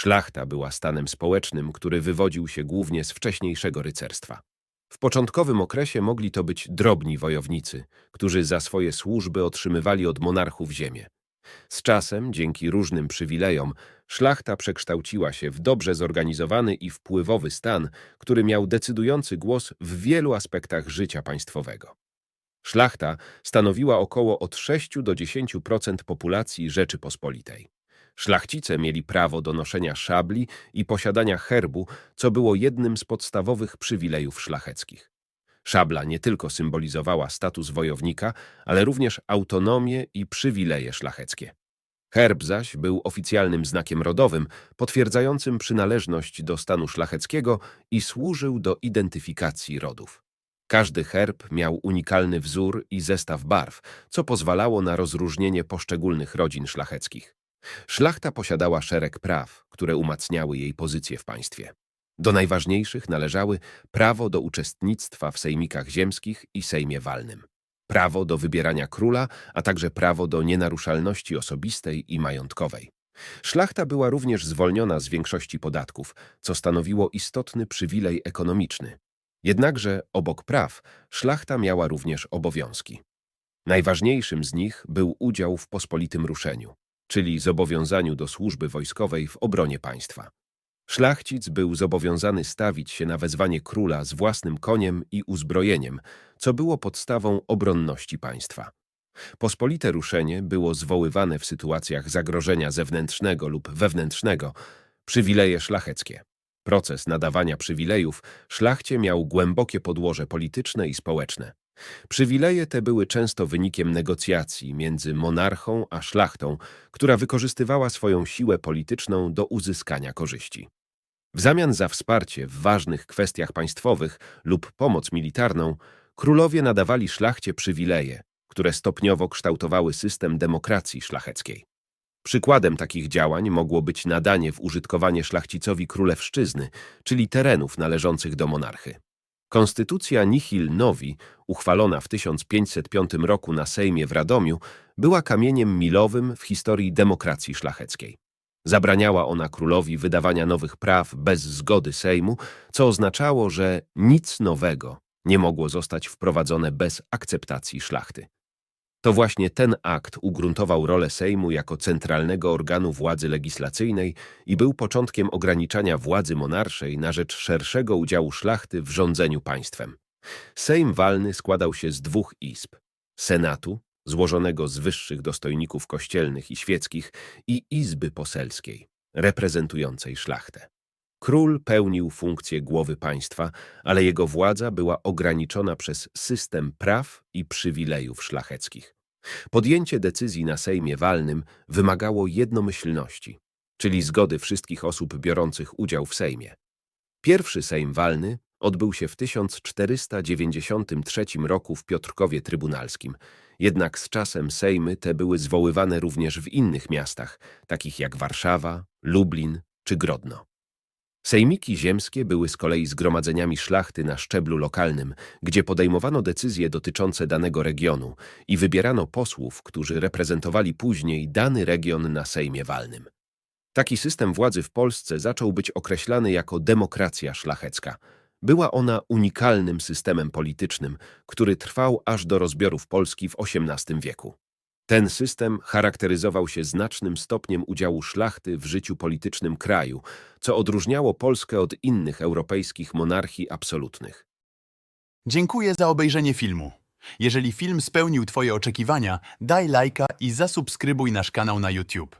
Szlachta była stanem społecznym, który wywodził się głównie z wcześniejszego rycerstwa. W początkowym okresie mogli to być drobni wojownicy, którzy za swoje służby otrzymywali od monarchów ziemię. Z czasem, dzięki różnym przywilejom, szlachta przekształciła się w dobrze zorganizowany i wpływowy stan, który miał decydujący głos w wielu aspektach życia państwowego. Szlachta stanowiła około od 6 do 10% populacji Rzeczypospolitej. Szlachcice mieli prawo do noszenia szabli i posiadania herbu, co było jednym z podstawowych przywilejów szlacheckich. Szabla nie tylko symbolizowała status wojownika, ale również autonomię i przywileje szlacheckie. Herb zaś był oficjalnym znakiem rodowym, potwierdzającym przynależność do stanu szlacheckiego i służył do identyfikacji rodów. Każdy herb miał unikalny wzór i zestaw barw, co pozwalało na rozróżnienie poszczególnych rodzin szlacheckich. Szlachta posiadała szereg praw, które umacniały jej pozycję w państwie. Do najważniejszych należały prawo do uczestnictwa w sejmikach ziemskich i sejmie walnym, prawo do wybierania króla, a także prawo do nienaruszalności osobistej i majątkowej. Szlachta była również zwolniona z większości podatków, co stanowiło istotny przywilej ekonomiczny. Jednakże obok praw szlachta miała również obowiązki. Najważniejszym z nich był udział w pospolitym ruszeniu, czyli zobowiązaniu do służby wojskowej w obronie państwa. Szlachcic był zobowiązany stawić się na wezwanie króla z własnym koniem i uzbrojeniem, co było podstawą obronności państwa. Pospolite ruszenie było zwoływane w sytuacjach zagrożenia zewnętrznego lub wewnętrznego, przywileje szlacheckie. Proces nadawania przywilejów szlachcie miał głębokie podłoże polityczne i społeczne. Przywileje te były często wynikiem negocjacji między monarchą a szlachtą, która wykorzystywała swoją siłę polityczną do uzyskania korzyści. W zamian za wsparcie w ważnych kwestiach państwowych lub pomoc militarną, królowie nadawali szlachcie przywileje, które stopniowo kształtowały system demokracji szlacheckiej. Przykładem takich działań mogło być nadanie w użytkowanie szlachcicowi królewszczyzny, czyli terenów należących do monarchy. Konstytucja Nihil Novi, uchwalona w 1505 roku na Sejmie w Radomiu, była kamieniem milowym w historii demokracji szlacheckiej. Zabraniała ona królowi wydawania nowych praw bez zgody Sejmu, co oznaczało, że nic nowego nie mogło zostać wprowadzone bez akceptacji szlachty. To właśnie ten akt ugruntował rolę Sejmu jako centralnego organu władzy legislacyjnej i był początkiem ograniczania władzy monarszej na rzecz szerszego udziału szlachty w rządzeniu państwem. Sejm walny składał się z dwóch izb Senatu, złożonego z wyższych dostojników kościelnych i świeckich, i Izby Poselskiej, reprezentującej szlachtę. Król pełnił funkcję głowy państwa, ale jego władza była ograniczona przez system praw i przywilejów szlacheckich. Podjęcie decyzji na Sejmie Walnym wymagało jednomyślności, czyli zgody wszystkich osób biorących udział w Sejmie. Pierwszy Sejm Walny odbył się w 1493 roku w Piotrkowie Trybunalskim, jednak z czasem Sejmy te były zwoływane również w innych miastach, takich jak Warszawa, Lublin czy Grodno. Sejmiki ziemskie były z kolei zgromadzeniami szlachty na szczeblu lokalnym, gdzie podejmowano decyzje dotyczące danego regionu i wybierano posłów, którzy reprezentowali później dany region na Sejmie Walnym. Taki system władzy w Polsce zaczął być określany jako demokracja szlachecka. Była ona unikalnym systemem politycznym, który trwał aż do rozbiorów Polski w XVIII wieku. Ten system charakteryzował się znacznym stopniem udziału szlachty w życiu politycznym kraju, co odróżniało Polskę od innych europejskich monarchii absolutnych. Dziękuję za obejrzenie filmu. Jeżeli film spełnił Twoje oczekiwania, daj lajka i zasubskrybuj nasz kanał na YouTube.